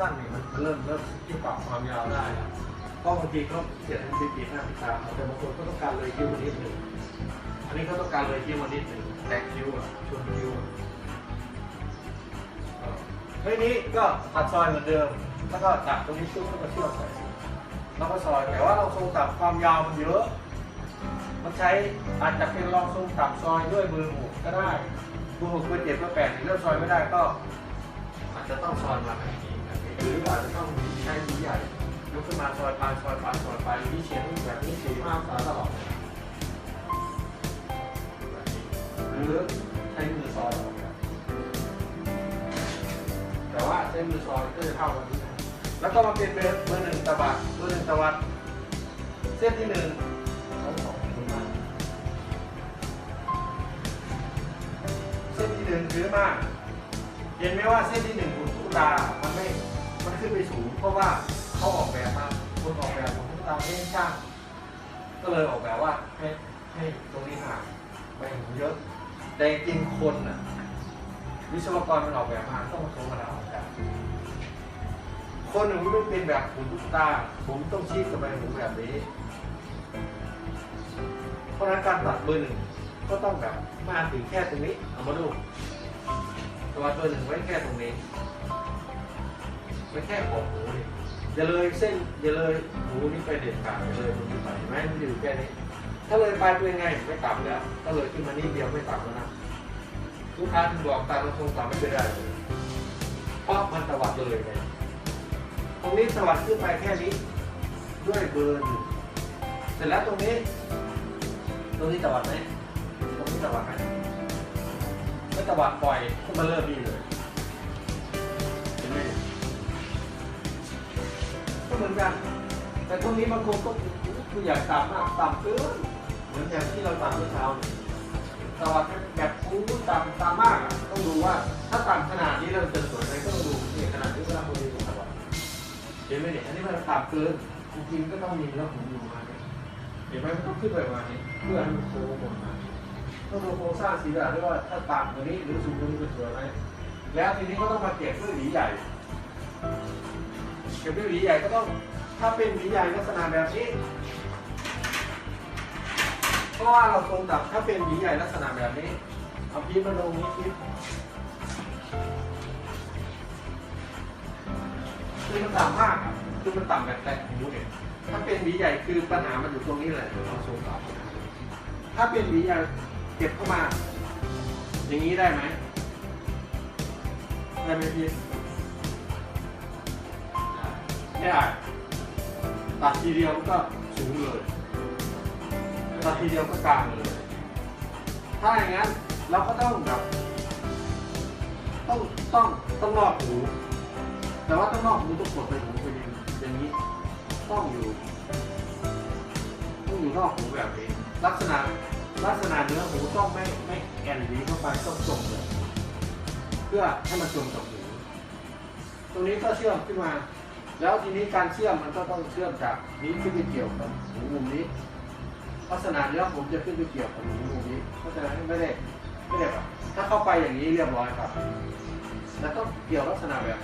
สั้นนี่มันเริ่มเริ่มที่ปรับความยาวได้แล้วเพราะบางทีเขาเขียนเป็นปีหน้าปีตามแต่บางคนก็ต้องการเลยคิ้วมานิดหนึ่งอันนี้เขาต้องการเลยคิ้วมานิดหนึ่งแตกคิ้วอะชนคิ้วเฮ้ยนี้ก็ตัดซอยเหมือนเดิม แล้วก็ตัดตรงนี้ชุบแล้วก็เชื่อกใส่แล้วก็ซอยแต่ว่าเราทรงตัดความยาวมันเยอะมันใช้อาจจะเป็นลองทรงตัดซอยด้วยมือหกก็ได้มือหกมือเจ็ดมือแปดเลือกซอยไม่ได้ก็ อาจจะต้องซอยมาแบบนี้ หรืออาจจะต้องใช้มือใหญ่ยกขึ้นมาซอยปลายซอยปลายซอยปลายนี่เฉียงแบบนี้สี่ห้าองศาตลอดหรือใช้มือซอยแต่ว่าใช้มือซอยก็จะเท่ากันนี้นะแล้วก็มาเป็นเบอร์เบอร์หนึ่งตะบัดเบอร์หนึ่งตะวัด เส้นที่หนึ่งเอาสองขึ้นมาเส้นที่หนึ่งถือมาเห็นไหมว่าเส้นที่หนึ่งของตุ๊กตามันไม่ เพราะว่าเขาออกแบบมาคนออกแบบของตุ๊กตาม่ให้ช่าง ก็เลยออกแบบว่าให้ให้ตรงนี้ห่างไปเยอะ แต่จริงคนน่ะวิศวกรมันออกแบบมาต้องมาโชว์มาออกแบบคนหนึ่งไม่เป็นแบบหุ่นตุ๊กตาผมต้องชี้กับไปหูแบบนี้ เพราะฉะนั้นการตัดเบอร์หนึ่งก็ต้องแบบมาถึงแค่ตรงนี้เอามาดูตัวตัวหนึ่งไว้แค่ตรงนี้ ไว้แค่ขอบหูนี่อย่าเลยเส้นอย่าเลยหูนี่ไปเด็ดขาดอย่าเลยตรงนี้ไปแม่งอยู่แค่นี้ถ้าเลยไปเป็นไงไม่ต่ำแล้วถ้าเลยขึ้นมานี่เดียวไม่ต่ำแล้วนะลูกค้าถึงบอกตามเราคงต่ำไม่ได้เลยเพราะมันตวัดเลยไงตรงนี้ตวัดขึ้นไปแค่นี้ด้วยเบอร์หนึ่งเสร็จแล้วตรงนี้ ตรงนี้ตวัดไหมตรงนี้ตวัดไหมก็ตวัดปล่อยขึ้นมาเริ่มนี่เลย เหมือนกัน แต่ตรงนี้บางคนก็คืออยากต่ำมากต่ำเกินเหมือนอย่างที่เราต่ำเมื่อเช้าเนี่ยตวัดแบบคูต่ำต่ำมากต้องดูว่าถ้าต่ำขนาดนี้เราจะสวยไหมก็ต้องดูเนี่ยขนาดนี้เวลาคนดีตะวัดเห็นไหมเนี่ยอันนี้มันต่ำเกินจริงๆก็ต้องมีแล้วผมอยู่มาเนี่ยเห็นไหมมันต้องขึ้นไปมาณนี้เพื่อให้มันโค้งหมดมาต้องดูโครงสร้างสีดาด้วยว่าถ้าต่ำกว่านี้หรือสูงกว่านี้จะสวยไหมแล้วทีนี้ก็ต้องมาเก็บด้วยหวีใหญ่ เก็บด้วยหวีใหญ่ก็ต้องถ้าเป็นหวีใหญ่ลักษณะแบบนี้ เพราะว่าเราตรงตับถ้าเป็นหวีใหญ่ลักษณะแบบนี้เอาพีมาลงนี้พีคือมันต่ำมากอะคือมันต่ำแบบแตะหูเนี่ยถ้าเป็นหวีใหญ่คือปัญหามันอยู่ตรงนี้แหละเราทรงต่ำถ้าเป็นหวีใหญ่เก็บเข้ามา อย่างนี้ได้ไหมได้ไหมพี่ ไม่ได้ตัดทีเดียวก็สูงเลยตัดทีเดียวก็กลางเลย ถ้าอย่างนั้นเราก็ต้องแบบต้องต้องต้องนอกหู แต่ว่าต้องนอกหูต้องกดไปหูไปอย่างอย่างนี้ ต้องอยู่ ต้องอยู่นอกหูแบบนี้ ลักษณะลักษณะเนื้อหูต้องไม่ไม่แอนหวีเข้าไปต้องตรงเลย เพื่อให้มันตรงกับหู ตรงนี้ก็เชื่อมขึ้นมา แล้วทีนี้การเชื่อมมันก็ต้องเชื่อมจากนี้ขึ้นไปเกี่ยวกับหูมุมนี้ลักษณะเนื้วผมจะขึ้นไปเกี่ยวกับหูมุมนี้เพราะฉะนั้นไม่ได้ไม่ได้แบบถ้าเข้าไปอย่างนี้เรียบร้อยครับ แล้วก็เกี่ยวลักษณะแบบ